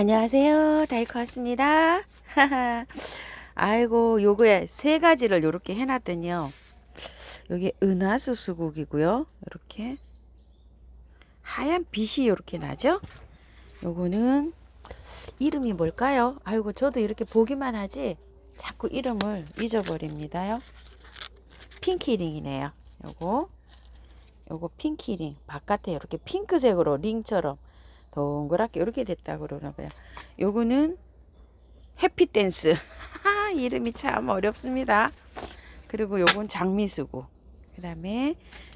안녕하세요. 다이코 왔습니다. 아이고, 요거에 세 가지를 요렇게 해놨더니요. 여기 은하수 수국이고요. 이렇게 하얀 빛이 요렇게 나죠? 요거는 이름이 뭘까요? 아이고, 저도 이렇게 보기만 하지 자꾸 이름을 잊어버립니다요. 핑키링이네요. 요거. 요거 핑키링. 바깥에 이렇게 핑크색으로 링처럼 동그랗게 이렇게 됐다 그러나 봐요. 요거는 해피댄스. 이름이 참 어렵습니다. 그리고 요건 장미수국. 그 다음에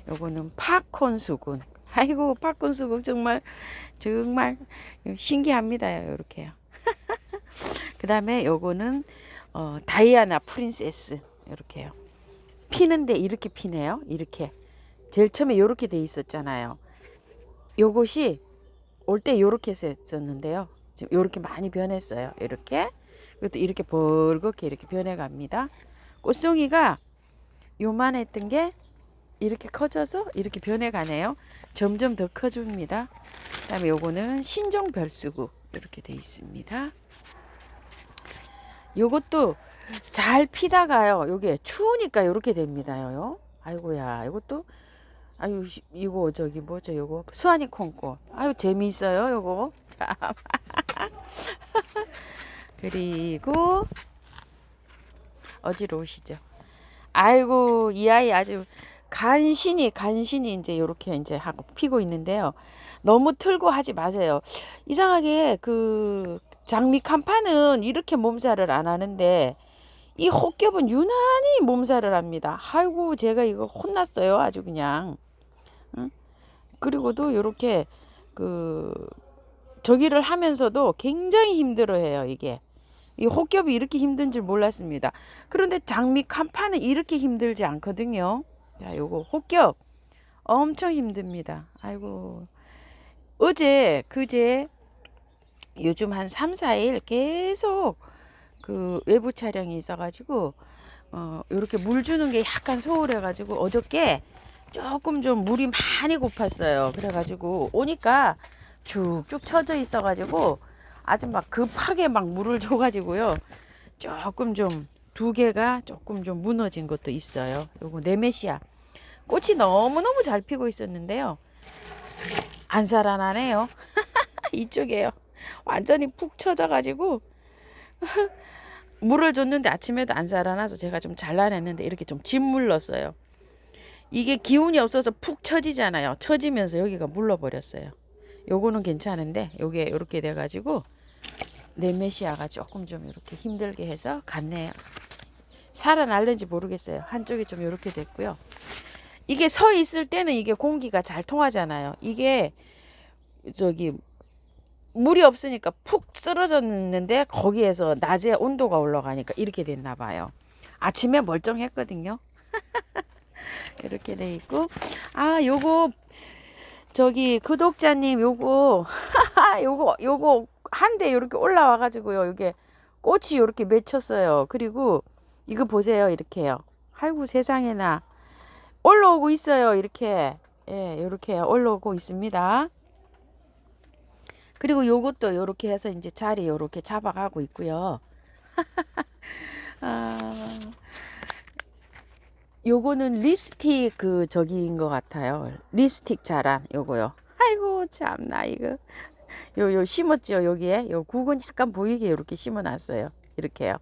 요거는 팝콘 수국. 아이고 팝콘 수국 정말 정말 신기합니다. 이렇게요. 그 다음에 요거는 어, 다이아나 프린세스 이렇게요. 피는데 이렇게 피네요. 이렇게 제일 처음에 이렇게 돼 있었잖아요. 요것이 올때 요렇게 했었는데요. 지금 요렇게 많이 변했어요. 이렇게. 그것도 이렇게 벌겋게 이렇게 변해 갑니다. 꽃송이가 요만했던 게 이렇게 커져서 이렇게 변해 가네요. 점점 더 커집니다. 그 다음에 요거는 신종 별수국 이렇게 돼 있습니다. 요것도 잘 피다가요. 요게 추우니까 요렇게 됩니다요. 아이고야. 이것도 아유 시- 이거 저기 뭐죠 요거? 수완이 콩꽃. 아유 재미있어요 참. 그리고 어지러우시죠. 아이고 이 아이 아주 간신히 간신히 이제 요렇게 이제 하고 피고 있는데요. 너무 틀고 하지 마세요. 이상하게 그 장미 칸파는 이렇게 몸살을 안 하는데 이 혹겹은 유난히 몸살을 합니다. 아이고 제가 이거 혼났어요 아주 그냥 그리고도 이렇게 그 저기를 하면서도 굉장히 힘들어해요 이게. 이 혹겹이 이렇게 힘든 줄 몰랐습니다. 그런데 장미 칸파는 이렇게 힘들지 않거든요. 자 요거 혹겹. 엄청 힘듭니다. 아이고. 어제 그제 요즘 한 3, 4일 계속 그 외부 촬영이 있어가지고 어 이렇게 물 주는 게 약간 소홀해가지고 어저께 조금 좀 물이 많이 고팠어요. 그래가지고 오니까 쭉쭉 쳐져 있어가지고 아주 막 급하게 막 물을 줘가지고요. 조금 좀 두 개가 조금 좀 무너진 것도 있어요. 요거 네메시아 꽃이 너무너무 잘 피고 있었는데요. 안 살아나네요. 이쪽에요. 완전히 푹 쳐져가지고 물을 줬는데 아침에도 안 살아나서 제가 좀 잘라냈는데 이렇게 좀 짓물렀어요. 이게 기운이 없어서 푹 처지잖아요. 처지면서 여기가 물러버렸어요. 요거는 괜찮은데 요게 이렇게 돼가지고 네메시아가 조금 좀 이렇게 힘들게 해서 갔네요. 살아날는지 모르겠어요. 한쪽이 좀 이렇게 됐고요. 이게 서 있을 때는 이게 공기가 잘 통하잖아요. 이게 저기 물이 없으니까 푹 쓰러졌는데 거기에서 낮에 온도가 올라가니까 이렇게 됐나 봐요. 아침에 멀쩡했거든요. 이렇게 돼 있고. 아 요거 저기 구독자님 요거 요거 요거 한대 요렇게 올라와 가지고요. 요게 꽃이 요렇게 맺혔어요. 그리고 이거 보세요. 이렇게요. 아이고 세상에나. 올라오고 있어요. 이렇게. 예 요렇게 올라오고 있습니다. 그리고 요것도 요렇게 해서 이제 자리 요렇게 잡아가고 있고요. 아 요거는 립스틱 그 저기인 것 같아요. 립스틱 자란 요거요. 아이고 참나 이거 요 요 심었죠 여기에 요 국은 약간 보이게 이렇게 심어놨어요. 이렇게요.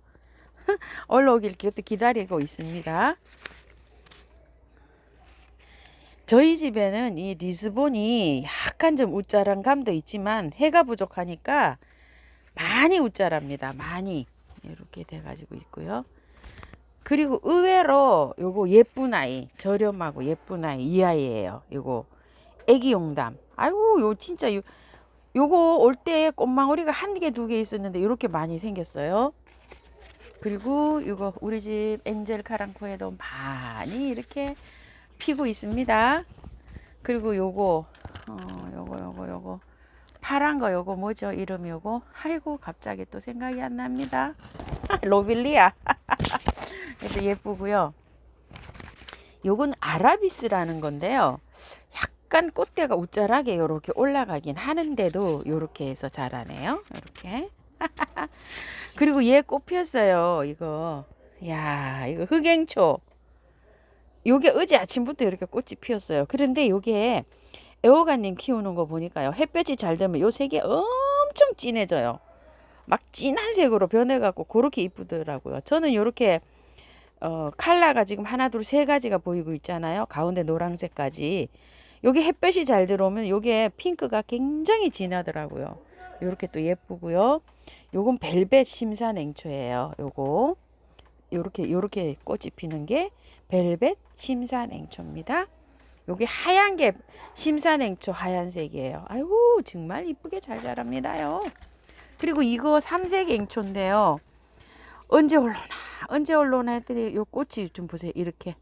올라오길 그것도 기다리고 있습니다. 저희 집에는 이 리스본이 약간 좀 웃자란 감도 있지만 해가 부족하니까 많이 웃자랍니다. 많이 이렇게 돼가지고 있고요. 그리고 의외로 요거 예쁜 아이 저렴하고 예쁜 아이 이 아이예요. 요거 애기 용담. 아이고 요 진짜 요 요거 올 때 꽃망울이가 한 개 두 개 있었는데 이렇게 많이 생겼어요. 그리고 요거 우리 집 엔젤 카랑코에도 많이 이렇게 피고 있습니다. 그리고 요거 어 요거 요거 요거 파란 거 요거 뭐죠? 이름이 요거 아이고 갑자기 또 생각이 안 납니다. 로빌리아. 얘도 예쁘고요. 요건 아라비스라는 건데요. 약간 꽃대가 우짜하게 요렇게 올라가긴 하는데도 요렇게 해서 자라네요. 요렇게. 그리고 얘 꽃 피었어요. 이거. 야, 이거 흑행초. 요게 어제 아침부터 이렇게 꽃이 피었어요. 그런데 요게 애호가님 키우는 거 보니까요. 햇볕이 잘 되면 요 색이 엄청 진해져요. 막 진한 색으로 변해갖고 그렇게 이쁘더라고요. 저는 요렇게 어, 칼라가 지금 하나, 둘, 세 가지가 보이고 있잖아요. 가운데 노란색까지. 요게 햇볕이 잘 들어오면 요게 핑크가 굉장히 진하더라고요. 요렇게 또 예쁘고요. 요건 벨벳 심사냉초예요. 요거. 요렇게 요렇게 꽃이 피는 게 벨벳 심사냉초입니다. 요게 하얀 게 심사냉초 하얀색이에요. 아이고 정말 이쁘게 잘 자랍니다요. 그리고 이거 삼색 앵초인데요. 언제 올라오나? 언제 올라오나 했더니 요 꽃이 좀 보세요 이렇게.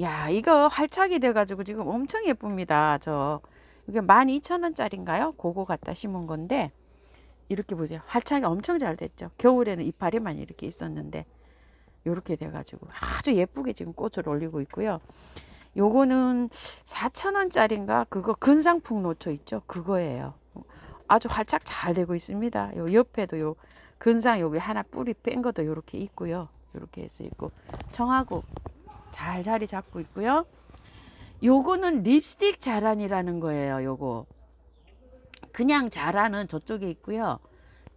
야 이거 활착이 돼가지고 지금 엄청 예쁩니다 저. 이게 12,000원짜리인가요? 그거 갖다 심은 건데 이렇게 보세요. 활착이 엄청 잘 됐죠. 겨울에는 이파리만 이렇게 있었는데 요렇게 돼가지고 아주 예쁘게 지금 꽃을 올리고 있고요. 요거는 4,000원짜리인가? 그거 근상풍 노초 있죠? 그거예요. 아주 활착 잘 되고 있습니다. 요 옆에도 요 근상 여기 하나 뿌리 뺀 것도 이렇게 있고요. 이렇게 해서 있고 청하고 잘 자리 잡고 있고요. 요거는 립스틱 자란이라는 거예요. 요거 그냥 자란은 저쪽에 있고요.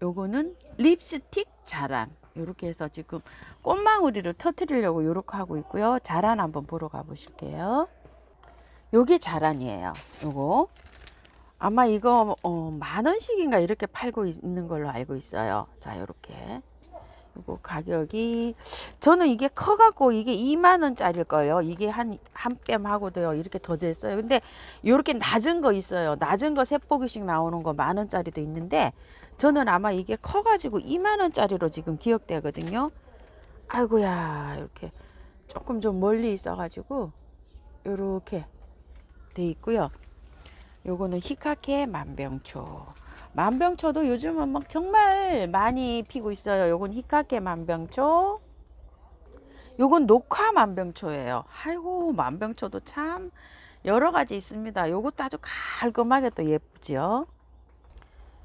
요거는 립스틱 자란 이렇게 해서 지금 꽃망울이를 터트리려고 이렇게 하고 있고요. 자란 한번 보러 가보실게요. 요게 자란이에요. 요거 아마 이거 어, 만 원씩인가 이렇게 팔고 있는 걸로 알고 있어요. 자, 요렇게. 이거 가격이 저는 이게 커 갖고 이게 2만 원짜리일 거예요. 이게 한 한 뺨 하고도요. 이렇게 더 됐어요. 근데 요렇게 낮은 거 있어요. 낮은 거 세 포기씩 나오는 거 만 원짜리도 있는데 저는 아마 이게 커 가지고 2만 원짜리로 지금 기억되거든요. 아이고야. 이렇게 조금 좀 멀리 있어 가지고 요렇게 돼 있고요. 요거는 히카케 만병초. 만병초도 요즘은 막 정말 많이 피고 있어요. 요건 히카케 만병초. 요건 녹화 만병초예요. 아이고 만병초도 참 여러 가지 있습니다. 요것도 아주 깔끔하게 또 예쁘죠.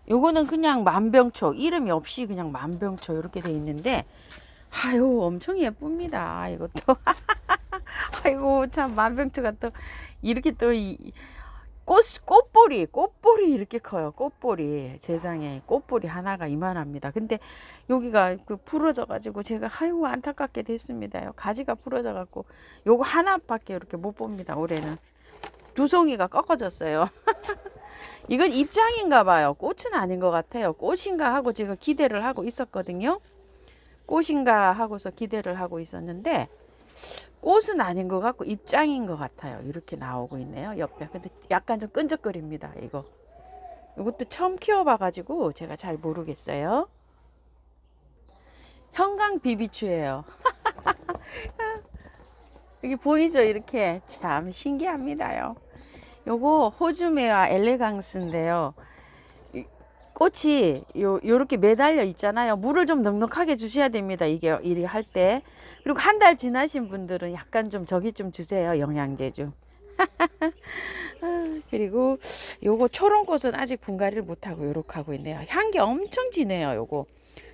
요거는 그냥 만병초 이름이 없이 그냥 만병초 이렇게 돼 있는데 아유 엄청 예쁩니다. 이것도 아이고 참 만병초가 또 이렇게 또 이, 꽃, 꽃볼이, 꽃볼이 이렇게 커요. 꽃볼이. 세상에 꽃볼이 하나가 이만합니다. 근데 여기가 그 부러져가지고 제가 아이고 안타깝게 됐습니다. 가지가 부러져갖고 요거 하나밖에 이렇게 못 봅니다. 올해는. 두 송이가 꺾어졌어요. 이건 입장인가 봐요. 꽃은 아닌 것 같아요. 꽃인가 하고 제가 기대를 하고 있었거든요. 꽃인가 하고서 기대를 하고 있었는데 꽃은 아닌 것 같고 입장인 것 같아요. 이렇게 나오고 있네요. 옆에. 근데 약간 좀 끈적거립니다. 이거. 이것도 처음 키워봐가지고 제가 잘 모르겠어요. 형광 비비추예요. 여기 보이죠? 이렇게 참 신기합니다요. 요거 호주메와 엘레강스인데요. 이 꽃이 요 요렇게 매달려 있잖아요. 물을 좀 넉넉하게 주셔야 됩니다. 이게 일이 할 때. 그리고 한 달 지나신 분들은 약간 좀 저기 좀 주세요. 영양제 좀. 아, 그리고 요거 초롱꽃은 아직 분갈이를 못하고 요렇게 하고 있네요. 향기 엄청 진해요. 요거.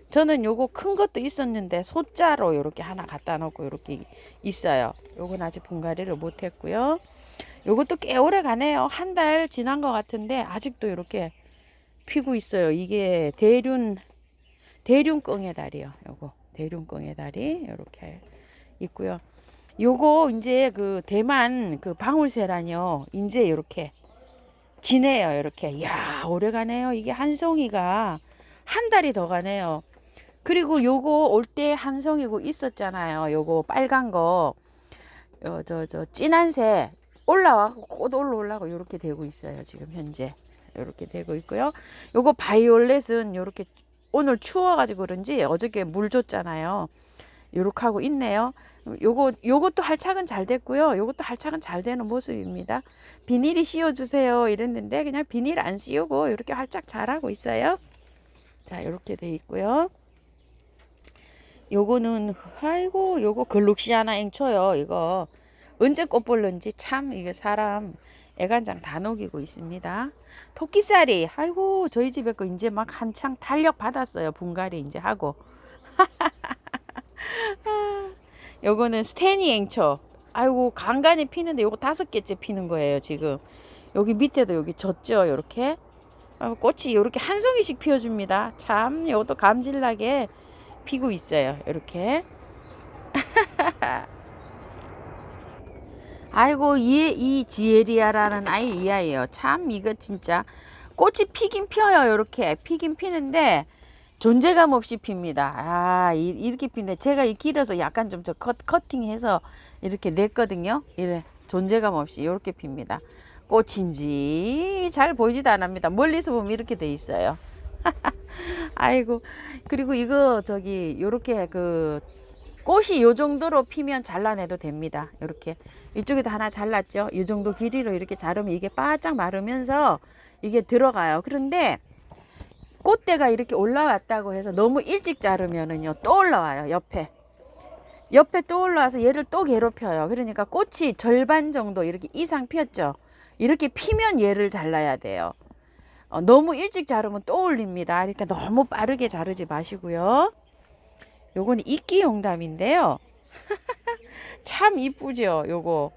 저는 요거 큰 것도 있었는데 소자로 요렇게 하나 갖다 놓고 요렇게 있어요. 요건 아직 분갈이를 못했고요. 요것도 꽤 오래 가네요. 한 달 지난 것 같은데 아직도 이렇게 피고 있어요. 이게 대륜 대륜 꽁의 달이요. 요거 대륜꽁의 달이 이렇게 있고요. 요거 이제 그 대만 그 방울새라뇨. 이제 이렇게 지네요. 이렇게 야 오래 가네요. 이게 한 송이가 한 달이 더 가네요. 그리고 요거 올 때 한 송이고 있었잖아요. 요거 빨간 거. 어, 저, 저, 진한색 올라와고 꽃 올라오려고 이렇게 되고 있어요. 지금 현재. 이렇게 되고 있고요. 요거 바이올렛은 이렇게 오늘 추워가지고 그런지 어저께 물 줬잖아요. 요렇게 하고 있네요. 요거 요것도 할착은 잘 됐고요. 요것도 할착은 잘 되는 모습입니다. 비닐이 씌워 주세요 이랬는데 그냥 비닐 안 씌우고 이렇게 활짝 잘하고 있어요. 자 이렇게 돼 있고요. 요거는 아이고 요거 글룩시아나 앵초요. 이거 언제 꽃 볼는지 참 이게 사람 애간장 다 녹이고 있습니다. 토끼살이 아이고 저희 집에 거 이제 막 한창 탄력 받았어요. 분갈이 이제 하고. 요거는 스테니 앵처. 아이고 간간히 피는데 요거 다섯 개째 피는 거예요 지금. 여기 밑에도 여기 졌죠 요렇게. 꽃이 요렇게 한 송이씩 피워줍니다. 참 요것도 감질나게 피고 있어요. 이렇게. 아이고 이, 이 지에리아라는 아이 이 아이예요. 참 이거 진짜 꽃이 피긴 피어요. 이렇게 피긴 피는데 존재감 없이 핍니다. 아 이, 이렇게 피는데 제가 이 길어서 약간 좀 저 커팅해서 이렇게 냈거든요. 이래 존재감 없이 이렇게 핍니다. 꽃인지 잘 보이지도 않습니다. 멀리서 보면 이렇게 돼 있어요. 아이고 그리고 이거 저기 요렇게 그 꽃이 요 정도로 피면 잘라내도 됩니다. 이렇게 이쪽에도 하나 잘랐죠. 이 정도 길이로 이렇게 자르면 이게 바짝 마르면서 이게 들어가요. 그런데 꽃대가 이렇게 올라왔다고 해서 너무 일찍 자르면은요 또 올라와요 옆에 옆에 또 올라와서 얘를 또 괴롭혀요. 그러니까 꽃이 절반 정도 이렇게 이상 피었죠. 이렇게 피면 얘를 잘라야 돼요. 어, 너무 일찍 자르면 또 올립니다. 그러니까 너무 빠르게 자르지 마시고요. 요건 이끼 용담인데요. 참 이쁘죠, 요거.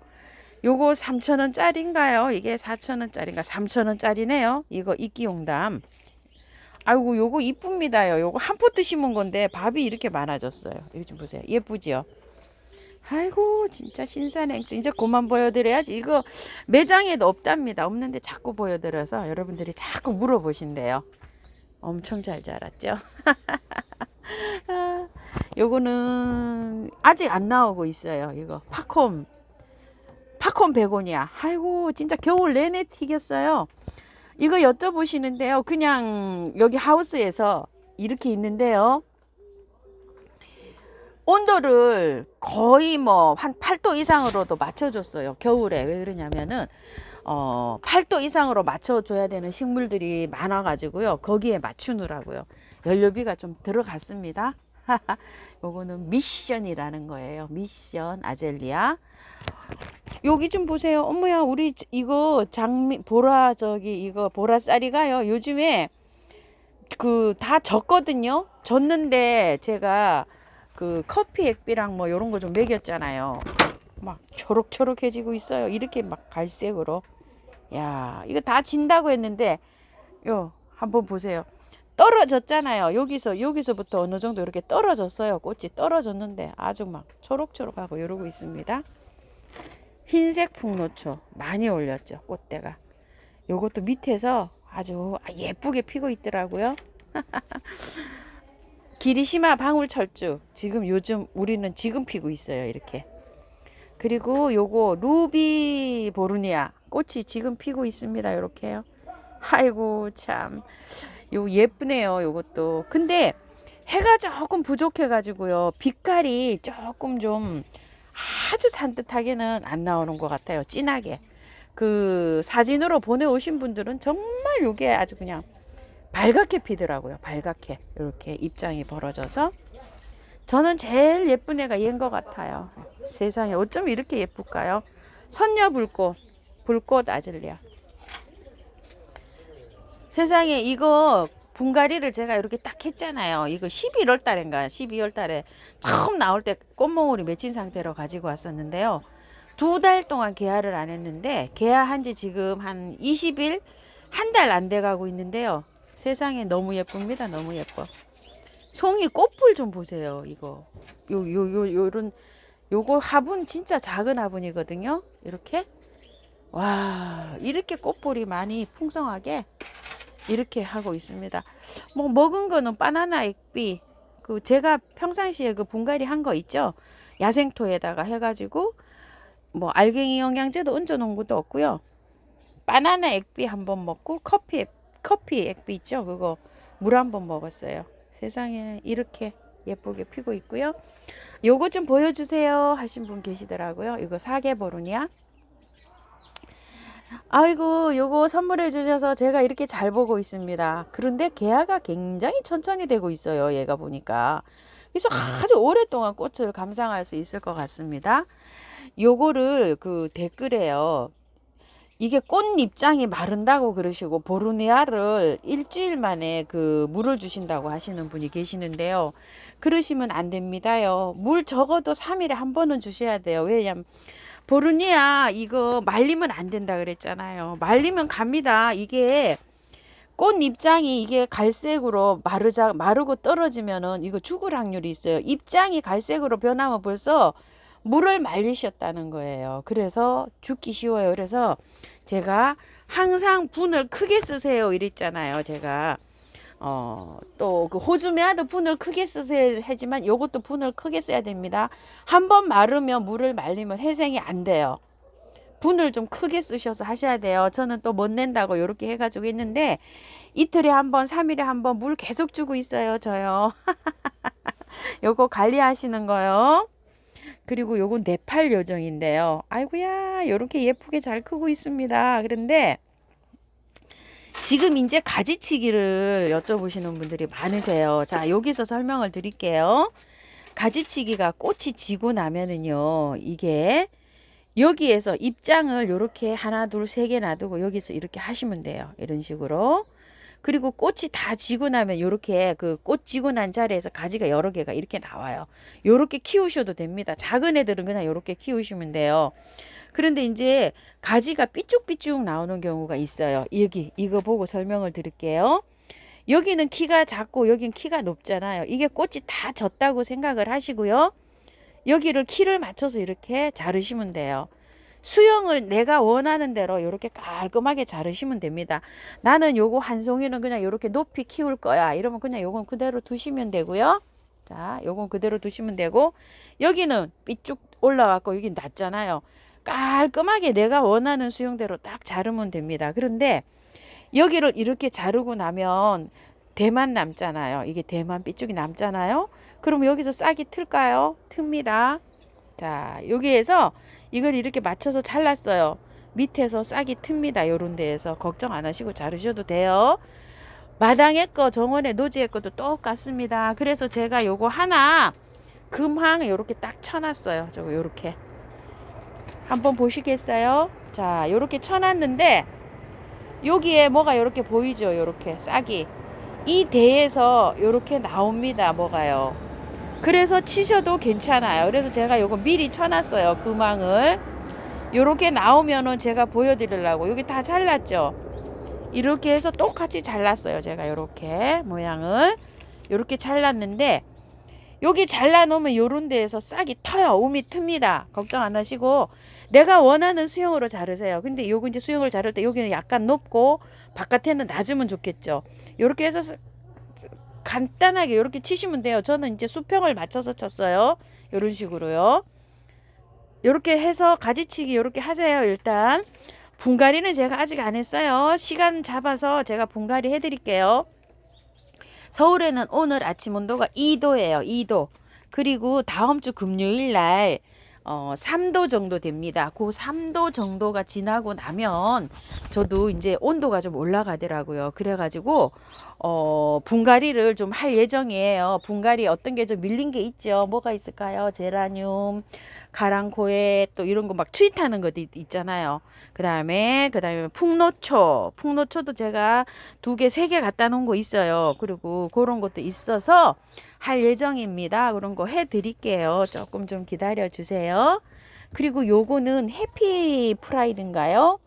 요거 3,000원짜리인가요? 이게 4,000원짜리인가? 3,000원짜리네요. 이거 이끼 용담. 아이고, 요거 이쁩니다요. 요거 한 포트 심은 건데 밥이 이렇게 많아졌어요. 이거 좀 보세요. 예쁘지요? 아이고, 진짜 신선해. 이제 그만 보여드려야지. 이거 매장에도 없답니다. 없는데 자꾸 보여드려서 여러분들이 자꾸 물어보신대요. 엄청 잘 자랐죠? 아, 요거는 아직 안 나오고 있어요. 이거 팝콘 팝콘 베고니아. 아이고 진짜 겨울 내내 튀겼어요. 이거 여쭤보시는데요. 그냥 여기 하우스에서 이렇게 있는데요. 온도를 거의 뭐 한 8도 이상으로도 맞춰줬어요. 겨울에 왜 그러냐면은 어 8도 이상으로 맞춰줘야 되는 식물들이 많아가지고요. 거기에 맞추느라고요. 연료비가 좀 들어갔습니다. 요거는 미션이라는 거예요. 미션 아젤리아. 여기 좀 보세요. 어머야, 우리 이거 장미 보라 저기 이거 보라쌀이가요. 요즘에 그 다 졌거든요. 졌는데 제가 그 커피 액비랑 뭐 요런 거 좀 먹였잖아요. 막 초록초록해지고 있어요. 이렇게 막 갈색으로. 야, 이거 다 진다고 했는데 요 한번 보세요. 떨어졌잖아요. 여기서 여기서부터 어느 정도 이렇게 떨어졌어요. 꽃이 떨어졌는데 아주 막 초록초록하고 이러고 있습니다. 흰색 풍노초 많이 올렸죠. 꽃대가. 요것도 밑에서 아주 예쁘게 피고 있더라고요. 기리시마 방울철쭉 지금 요즘 우리는 지금 피고 있어요. 이렇게. 그리고 요거 루비 보르니아 꽃이 지금 피고 있습니다. 이렇게요. 아이고 참. 요 예쁘네요. 요것도. 근데 해가 조금 부족해 가지고요. 빛깔이 조금 좀 아주 산뜻하게는 안 나오는 것 같아요. 진하게. 그 사진으로 보내오신 분들은 정말 요게 아주 그냥 발갛게 피더라고요. 발갛게. 이렇게 입장이 벌어져서. 저는 제일 예쁜 애가 얘인 것 같아요. 세상에 어쩜 이렇게 예쁠까요? 선녀 불꽃, 불꽃 아질리아. 세상에 이거 분갈이를 제가 이렇게 딱 했잖아요. 이거 11월 달인가 12월 달에 처음 나올 때 꽃몽울이 맺힌 상태로 가지고 왔었는데요. 두 달 동안 개화를 안 했는데 개화한 지 지금 한 20일 한 달 안 돼 가고 있는데요. 세상에 너무 예쁩니다. 너무 예뻐. 송이 꽃불 좀 보세요. 이거 요 요 요 요런 요거 화분 진짜 작은 화분이거든요. 이렇게 와 이렇게 꽃볼이 많이 풍성하게 이렇게 하고 있습니다. 뭐 먹은 거는 바나나 액비 그 제가 평상시에 그 분갈이 한 거 있죠. 야생토에다가 해가지고 뭐 알갱이 영양제도 얹어 놓은 것도 없고요. 바나나 액비 한 번 먹고 커피 커피 액비 있죠. 그거 물 한 번 먹었어요. 세상에 이렇게 예쁘게 피고 있고요. 요거 좀 보여주세요 하신 분 계시더라고요. 이거 사계보르니아. 아이고 요거 선물해 주셔서 제가 이렇게 잘 보고 있습니다. 그런데 개화가 굉장히 천천히 되고 있어요. 얘가 보니까. 그래서 아주 오랫동안 꽃을 감상할 수 있을 것 같습니다. 요거를 그 댓글에요. 이게 꽃 잎장이 마른다고 그러시고 보르네아를 일주일 만에 그 물을 주신다고 하시는 분이 계시는데요. 그러시면 안 됩니다요. 물 적어도 3일에 한 번은 주셔야 돼요. 왜냐면 보르니아 이거 말리면 안 된다 그랬잖아요. 말리면 갑니다. 이게 꽃 입장이 이게 갈색으로 마르자 마르고 떨어지면은 이거 죽을 확률이 있어요. 입장이 갈색으로 변하면 벌써 물을 말리셨다는 거예요. 그래서 죽기 쉬워요. 그래서 제가 항상 분을 크게 쓰세요. 이랬잖아요. 제가 어, 또 그 호주 매화도 분을 크게 쓰세요 하지만 요것도 분을 크게 써야 됩니다. 한 번 마르면 물을 말리면 회생이 안 돼요. 분을 좀 크게 쓰셔서 하셔야 돼요. 저는 또 못 낸다고 이렇게 해가지고 했는데 이틀에 한 번, 삼일에 한 번 물 계속 주고 있어요. 저요. 요거 관리하시는 거요. 그리고 요건 네팔 요정인데요. 아이고야, 요렇게 예쁘게 잘 크고 있습니다. 그런데 지금 이제 가지치기를 여쭤보시는 분들이 많으세요. 자, 여기서 설명을 드릴게요. 가지치기가 꽃이 지고 나면은요, 이게 여기에서 입장을 요렇게 하나, 둘, 세 개 놔두고 여기서 이렇게 하시면 돼요. 이런 식으로. 그리고 꽃이 다 지고 나면 요렇게 그 꽃 지고 난 자리에서 가지가 여러 개가 이렇게 나와요. 요렇게 키우셔도 됩니다. 작은 애들은 그냥 요렇게 키우시면 돼요. 그런데 이제 가지가 삐쭉삐쭉 나오는 경우가 있어요. 여기 이거 보고 설명을 드릴게요. 여기는 키가 작고 여긴 키가 높잖아요. 이게 꽃이 다 졌다고 생각을 하시고요. 여기를 키를 맞춰서 이렇게 자르시면 돼요. 수영을 내가 원하는 대로 이렇게 깔끔하게 자르시면 됩니다. 나는 요거 한 송이는 그냥 이렇게 높이 키울 거야. 이러면 그냥 요건 그대로 두시면 되고요. 자, 요건 그대로 두시면 되고 여기는 삐쭉 올라갔고 여기 낮잖아요. 깔끔하게 내가 원하는 수영대로 딱 자르면 됩니다. 그런데 여기를 이렇게 자르고 나면 대만 남잖아요. 이게 대만 삐쭉이 남잖아요. 그럼 여기서 싹이 틀까요? 틉니다. 자, 여기에서 이걸 이렇게 맞춰서 잘랐어요. 밑에서 싹이 틉니다. 요런 데에서 걱정 안 하시고 자르셔도 돼요. 마당에 거, 정원에 노지에 것도 똑같습니다. 그래서 제가 요거 하나 금황 요렇게 딱 쳐놨어요. 저거 요렇게. 한번 보시겠어요? 자, 요렇게 쳐놨는데 여기에 뭐가 요렇게 보이죠? 요렇게 싹이. 이 대에서 요렇게 나옵니다. 뭐가요? 그래서 치셔도 괜찮아요. 그래서 제가 요거 미리 쳐놨어요. 금황을. 요렇게 나오면은 제가 보여드리려고. 여기 다 잘랐죠? 이렇게 해서 똑같이 잘랐어요. 제가 요렇게 모양을. 요렇게 잘랐는데 여기 잘라놓으면 요런 데에서 싹이 터요. 음이 틉니다. 걱정 안 하시고 내가 원하는 수영으로 자르세요. 근데 요거 이제 수영을 자를 때 여기는 약간 높고 바깥에는 낮으면 좋겠죠. 요렇게 해서 간단하게 이렇게 치시면 돼요. 저는 이제 수평을 맞춰서 쳤어요. 이런 식으로요. 이렇게 해서 가지치기 이렇게 하세요. 일단 분갈이는 제가 아직 안 했어요. 시간 잡아서 제가 분갈이 해드릴게요. 서울에는 오늘 아침 온도가 2도예요. 2도. 그리고 다음 주 금요일 날 어, 3도 정도 됩니다. 그 3도 정도가 지나고 나면 저도 이제 온도가 좀 올라가더라고요. 그래가지고 어, 분갈이를 좀 할 예정이에요. 분갈이 어떤 게 좀 밀린 게 있죠. 뭐가 있을까요? 제라늄, 가랑코에 또 이런 거 막 트윗하는 것도 있, 있잖아요. 그 다음에 그 다음에 풍노초, 풍노초도 제가 두 개, 세 개 갖다 놓은 거 있어요. 그리고 그런 것도 있어서 할 예정입니다. 그런 거 해드릴게요. 조금 좀 기다려 주세요. 그리고 요거는 해피 프라이드인가요?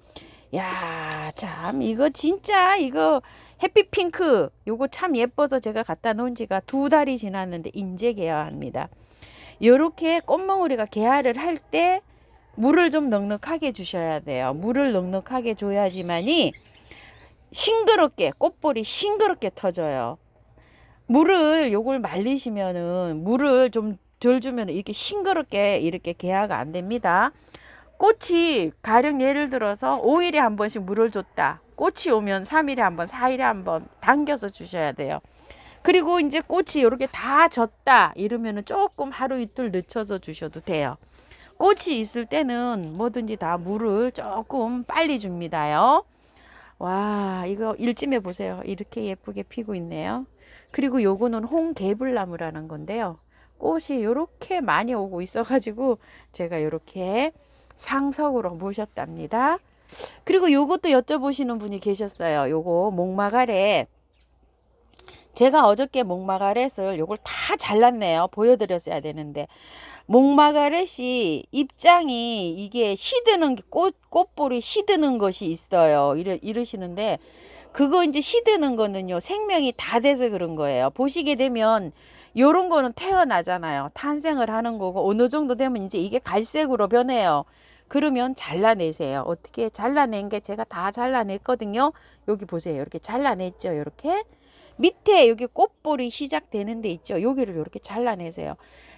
야, 참 이거 진짜 이거 해피 핑크 요거 참 예뻐서 제가 갖다 놓은 지가 두 달이 지났는데 인제 개화합니다. 요렇게 꽃망울이가 개화를 할 때 물을 좀 넉넉하게 주셔야 돼요. 물을 넉넉하게 줘야지만이 싱그럽게 꽃볼이 싱그럽게 터져요. 물을 요걸 말리시면은 물을 좀 덜 주면 이렇게 싱그럽게 이렇게 개화가 안 됩니다. 꽃이 가령 예를 들어서 5일에 한 번씩 물을 줬다. 꽃이 오면 3일에 한 번, 4일에 한 번 당겨서 주셔야 돼요. 그리고 이제 꽃이 이렇게 다 졌다 이러면은 조금 하루 이틀 늦춰서 주셔도 돼요. 꽃이 있을 때는 뭐든지 다 물을 조금 빨리 줍니다요. 와, 이거 일찜해 보세요. 이렇게 예쁘게 피고 있네요. 그리고 요거는 홍개불나무라는 건데요. 꽃이 이렇게 많이 오고 있어가지고 제가 이렇게 상석으로 모셨답니다. 그리고 요것도 여쭤보시는 분이 계셨어요. 요거 목마가래 제가 어저께 목마가렛을 요걸 다 잘랐네요. 보여드렸어야 되는데 목마가렛이 입장이 이게 시드는 게 꽃, 꽃볼이 시드는 것이 있어요. 이러, 이러시는데 그거 이제 시드는 거는요 생명이 다 돼서 그런 거예요. 보시게 되면 요런 거는 태어나잖아요. 탄생을 하는 거고 어느 정도 되면 이제 이게 갈색으로 변해요. 그러면 잘라내세요. 어떻게 잘라낸 게 제가 다 잘라냈거든요. 여기 보세요. 이렇게 잘라냈죠. 이렇게 밑에 여기 꽃볼이 시작되는 데 있죠. 여기를 이렇게 잘라내세요.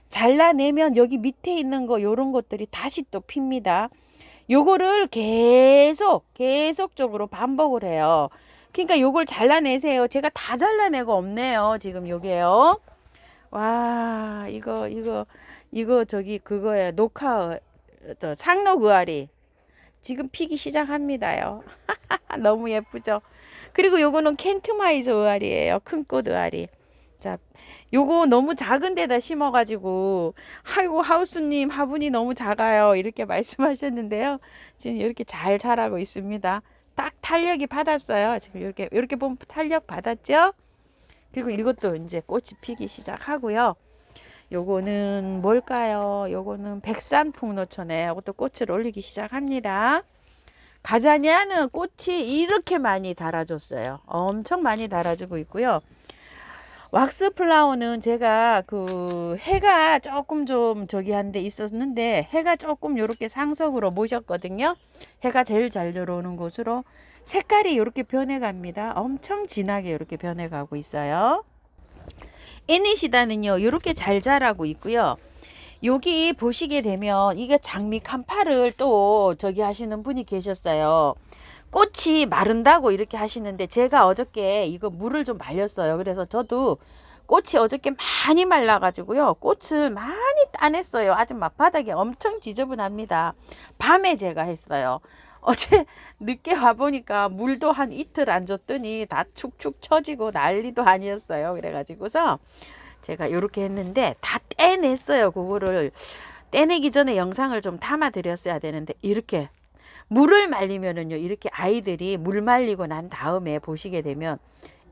잘라내면 여기 밑에 있는 거 요런 것들이 다시 또 핍니다. 요거를 계속 계속적으로 반복을 해요. 그러니까 요걸 잘라내세요. 제가 다 잘라내고 없네요. 지금 요게요. 와, 이거 이거 이거 저기 그거에 녹화 저 상록 의아리 지금 피기 시작합니다요. 너무 예쁘죠? 그리고 요거는 켄트마이저 의아리예요. 큰 꽃 의아리. 자, 요거 너무 작은 데다 심어가지고 아이고 하우스님 화분이 너무 작아요 이렇게 말씀하셨는데요 지금 이렇게 잘 자라고 있습니다 딱 탄력이 받았어요. 지금 이렇게 이렇게 보면 탄력 받았죠? 그리고 이것도 이제 꽃이 피기 시작하고요. 요거는 뭘까요? 요거는 백산풍노초네 이것도 꽃을 올리기 시작합니다. 가자냐는 꽃이 이렇게 많이 달아줬어요. 엄청 많이 달아주고 있고요 왁스 플라워는 제가 그 해가 조금 좀 저기 한데 있었는데 해가 조금 요렇게 상석으로 모셨거든요. 해가 제일 잘 들어오는 곳으로 색깔이 요렇게 변해갑니다. 엄청 진하게 요렇게 변해가고 있어요. 애니시다는요 요렇게 잘 자라고 있고요. 여기 보시게 되면 이게 장미 칸파를 또 저기 하시는 분이 계셨어요. 꽃이 마른다고 이렇게 하시는데 제가 어저께 이거 물을 좀 말렸어요. 그래서 저도 꽃이 어저께 많이 말라가지고요. 꽃을 많이 따냈어요. 아주 맞바닥이 엄청 지저분합니다. 밤에 제가 했어요. 어제 늦게 와보니까 물도 한 이틀 안 줬더니 다 축축 처지고 난리도 아니었어요. 그래가지고서 제가 이렇게 했는데 다 떼냈어요. 그거를 떼내기 전에 영상을 좀 담아 드렸어야 되는데 이렇게 물을 말리면은요 이렇게 아이들이 물 말리고 난 다음에 보시게 되면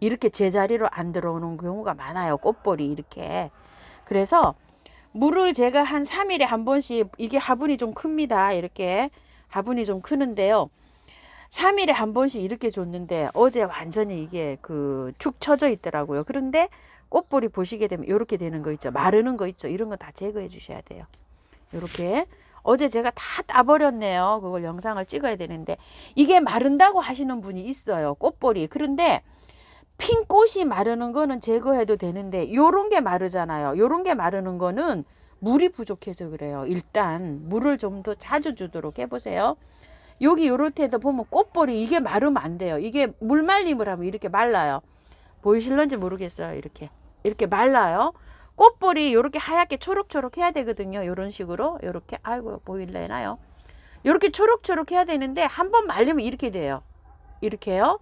이렇게 제자리로 안 들어오는 경우가 많아요 꽃볼이 이렇게. 그래서 물을 제가 한 3일에 한 번씩 이게 화분이 좀 큽니다 이렇게. 화분이 좀 크는데요. 3일에 한 번씩 이렇게 줬는데 어제 완전히 이게 그 축 처져 있더라고요. 그런데 꽃볼이 보시게 되면 이렇게 되는 거 있죠. 마르는 거 있죠. 이런 거 다 제거해 주셔야 돼요. 이렇게 어제 제가 다 따버렸네요. 그걸 영상을 찍어야 되는데 이게 마른다고 하시는 분이 있어요. 꽃볼이. 그런데 핀 꽃이 마르는 거는 제거해도 되는데 요런 게 마르잖아요. 요런 게 마르는 거는 물이 부족해서 그래요. 일단 물을 좀 더 자주 주도록 해보세요. 여기 요렇게도 보면 꽃볼이 이게 마르면 안 돼요. 이게 물 말림을 하면 이렇게 말라요. 보이실런지 모르겠어요. 이렇게 이렇게 말라요. 꽃볼이 이렇게 하얗게 초록초록 해야 되거든요. 이런 식으로 이렇게 아이고 보일래나요? 이렇게 초록초록 해야 되는데 한 번 말리면 이렇게 돼요. 이렇게요.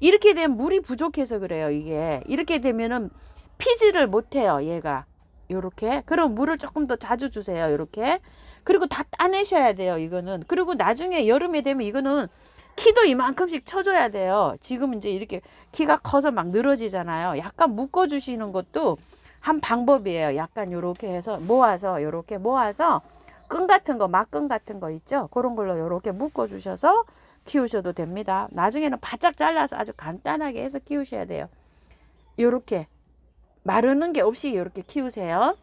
이렇게 되면 물이 부족해서 그래요. 이게 이렇게 되면은 피지를 못해요. 얘가 이렇게. 그럼 물을 조금 더 자주 주세요. 이렇게. 그리고 다 따내셔야 돼요. 이거는. 그리고 나중에 여름에 되면 이거는 키도 이만큼씩 쳐줘야 돼요. 지금 이제 이렇게 키가 커서 막 늘어지잖아요. 약간 묶어주시는 것도 한 방법이에요. 약간 요렇게 해서 모아서 요렇게 모아서 끈 같은 거, 막끈 같은 거 있죠? 그런 걸로 요렇게 묶어 주셔서 키우셔도 됩니다. 나중에는 바짝 잘라서 아주 간단하게 해서 키우셔야 돼요. 요렇게 마르는 게 없이 요렇게 키우세요.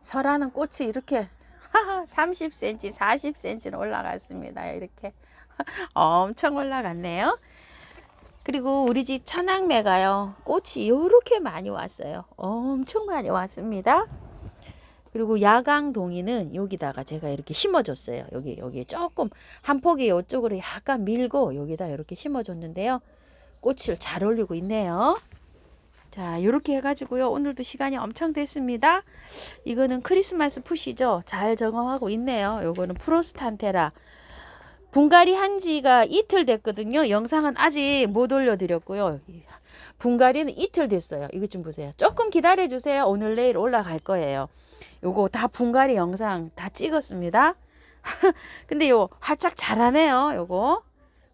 설하는 꽃이 이렇게 30cm, 40cm는 올라갔습니다. 이렇게 엄청 올라갔네요. 그리고 우리 집 천황매가요. 꽃이 이렇게 많이 왔어요. 엄청 많이 왔습니다. 그리고 야광동이는 여기다가 제가 이렇게 심어줬어요. 여기 여기 조금 한 폭이 이쪽으로 약간 밀고 여기다 이렇게 심어줬는데요. 꽃을 잘 올리고 있네요. 자, 이렇게 해가지고요. 오늘도 시간이 엄청 됐습니다. 이거는 크리스마스 푸시죠. 잘 적응하고 있네요. 요거는 프로스탄테라. 분갈이 한 지가 이틀 됐거든요. 영상은 아직 못 올려드렸고요. 분갈이는 이틀 됐어요. 이것 좀 보세요. 조금 기다려주세요. 오늘 내일 올라갈 거예요. 요거 다 분갈이 영상 다 찍었습니다. 근데 요 활짝 자라네요. 요거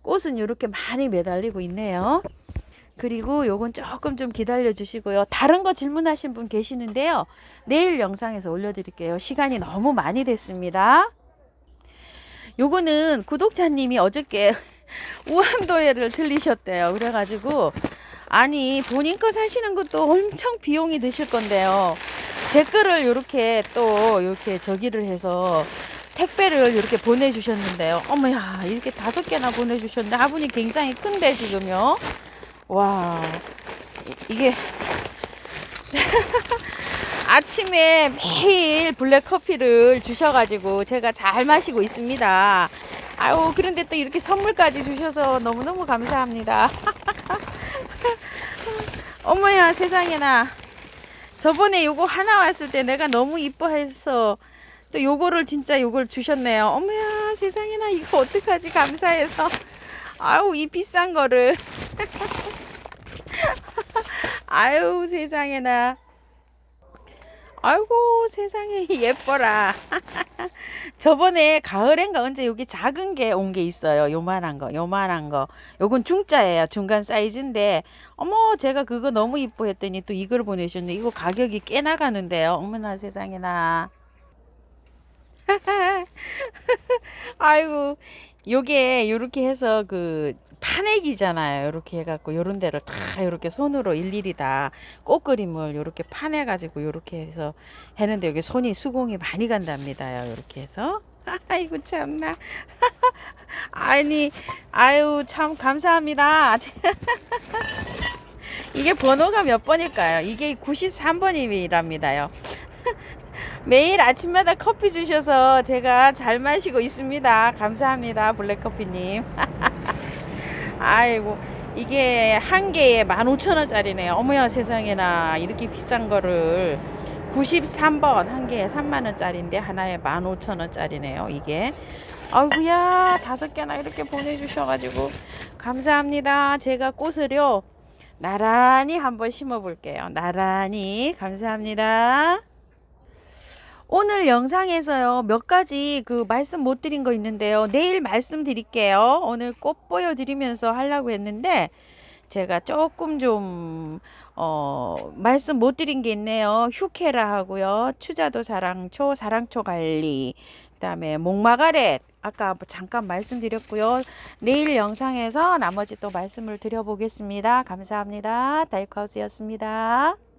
꽃은 이렇게 많이 매달리고 있네요. 그리고 요건 조금 좀 기다려 주시고요. 다른 거 질문하신 분 계시는데요. 내일 영상에서 올려드릴게요. 시간이 너무 많이 됐습니다. 요거는 구독자님이 어저께 우암도예를 들리셨대요. 그래가지고 아니 본인 거 사시는 것도 엄청 비용이 드실 건데요. 제 거를 이렇게 또 이렇게 저기를 해서 택배를 이렇게 보내주셨는데요. 어머야 이렇게 다섯 개나 보내주셨는데 화분이 굉장히 큰데 지금요. 와 이- 이게 아침에 매일 블랙 커피를 주셔가지고 제가 잘 마시고 있습니다. 아유 그런데 또 이렇게 선물까지 주셔서 너무너무 감사합니다. 어머야 세상에나 저번에 요거 하나 왔을 때 내가 너무 이뻐해서 또 요거를 진짜 요걸 주셨네요. 어머야 세상에나 이거 어떡하지 감사해서 아유 이 비싼 거를 아유 세상에나 아이고 세상에 예뻐라. 저번에 가을엔가 언제 여기 작은 게 온 게 있어요. 요만한 거 요만한 거. 요건 중짜예요. 중간 사이즈인데 어머 제가 그거 너무 이뻐 했더니 또 이걸 보내주셨네. 이거 가격이 꽤 나가는데요. 어머나 세상에나. 아이고 요게 요렇게 해서 그 파내기잖아요. 요렇게 해갖고 요런 데를 다 요렇게 손으로 일일이 다 꽃그림을 요렇게 파내가지고 요렇게 해서 했는데 여기 손이 수공이 많이 간답니다요. 요렇게 해서 아이고 참나 아니 아유 참 감사합니다. 이게 번호가 몇 번일까요? 이게 93번이랍니다요. 매일 아침마다 커피 주셔서 제가 잘 마시고 있습니다. 감사합니다. 블랙커피님. 아이고, 이게 한 개에 15,000원짜리네요. 어머야 세상에나 이렇게 비싼 거를 93번 한 개에 3만원짜리인데 하나에 15,000원짜리네요. 이게. 아이고야, 다섯 개나 이렇게 보내주셔가지고 감사합니다. 제가 꽃을요, 나란히 한번 심어 볼게요. 나란히. 감사합니다. 오늘 영상에서요 몇 가지 그 말씀 못 드린 거 있는데요. 내일 말씀드릴게요. 오늘 꽃 보여드리면서 하려고 했는데 제가 조금 좀 어, 말씀 못 드린 게 있네요. 휴케라 하고요. 추자도 사랑초 사랑초 관리. 그 다음에 목마가렛. 아까 잠깐 말씀드렸고요. 내일 영상에서 나머지 또 말씀을 드려보겠습니다. 감사합니다. 다이크하우스였습니다